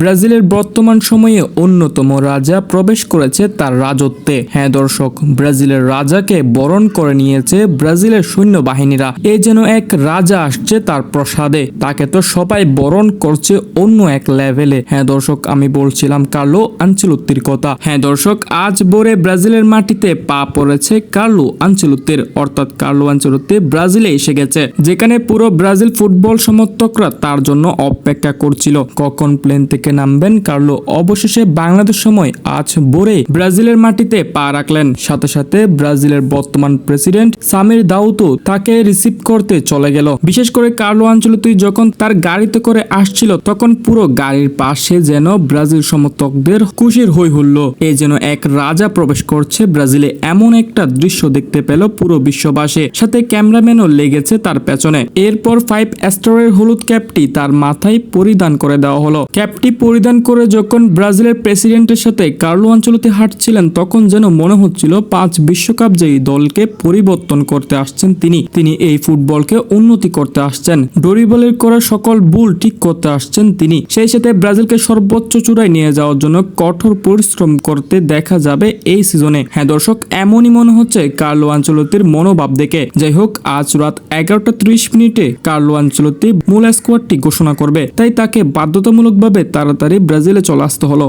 ব্রাজিলের বর্তমান সময়ে অন্যতম রাজা প্রবেশ করেছে তার রাজত্বে। হ্যাঁ দর্শক, ব্রাজিলের রাজাকে বরণ করে নিয়েছে ব্রাজিলের সৈন্যবাহিনীরা। এ যেন এক রাজা আসছে তার প্রসাদে। তাকে তো সবাই বরণ করছে অন্য এক লেভেলে। হ্যাঁ দর্শক, আমি বলছিলাম কার্লো আঞ্চলুত্তির কথা। হ্যাঁ দর্শক, আজ ভোরে ব্রাজিলের মাটিতে পা পড়েছে কার্লো আঞ্চলুত্তির অর্থাৎ কার্লো আঞ্চলুত্তি ব্রাজিলে এসে গেছে, যেখানে পুরো ব্রাজিল ফুটবল সমর্থকরা তার জন্য অপেক্ষা করছিল। কখন প্লেন থেকে নামবেন। কার্লো অবশেষে বাংলাদেশ সময় আজ ভোরে ব্রাজিলের মাটিতে পা রাখলেন। সাথে সাথে ব্রাজিলের বর্তমান প্রেসিডেন্ট সামির দাউতো তাকে রিসিভ করতে চলে গেল। বিশেষ করে কার্লো আঞ্চলতি যখন তার গাড়িতে করে আসছিল, তখন পুরো গাড়ির পাশে যেন ব্রাজিল সমর্থকদের খুশির হই হুল্লো। এ যেন এক রাজা প্রবেশ করছে। ব্রাজিলে এমন একটা দৃশ্য দেখতে পেল পুরো বিশ্ববাসী। সাথে ক্যামেরাম্যানও লেগেছে তার পেছনে। এরপর ফাইভ স্টারের হলুদ ক্যাপটি তার মাথায় পরিধান করে দেওয়া হলো। ক্যাপটি পরিধান করে যখন ব্রাজিলের প্রেসিডেন্টের সাথে কার্লো অঞ্চলতে হাঁটছিলেন, তখন যেন মনে হচ্ছিল পাঁচ বিশ্বকাপ জয়ী দলকে পরিবর্তন করতে আসছেন তিনি। তিনি এই ফুটবলকে উন্নতি করতে আসছেন। ডরিবলের করা সকল ভুল ঠিক করতে আসছেন তিনি। সেই সাথে ব্রাজিলকে সর্বোচ্চ চূড়ায় নিয়ে যাওয়ার জন্য কঠোর পরিশ্রম করতে দেখা যাবে এই সিজনে। হ্যাঁ দর্শক, এমনই মনে হচ্ছে কার্লো আঞ্চলতির মনোভাব দেখে। যাই হোক, আজ রাত এগারোটা ত্রিশ মিনিটে কার্লো আঞ্চলতি মূল স্কোয়াডটি ঘোষণা করবে। তাই তাকে বাধ্যতামূলকভাবে তাড়াতাড়ি ব্রাজিলে চলে আসতে হলো।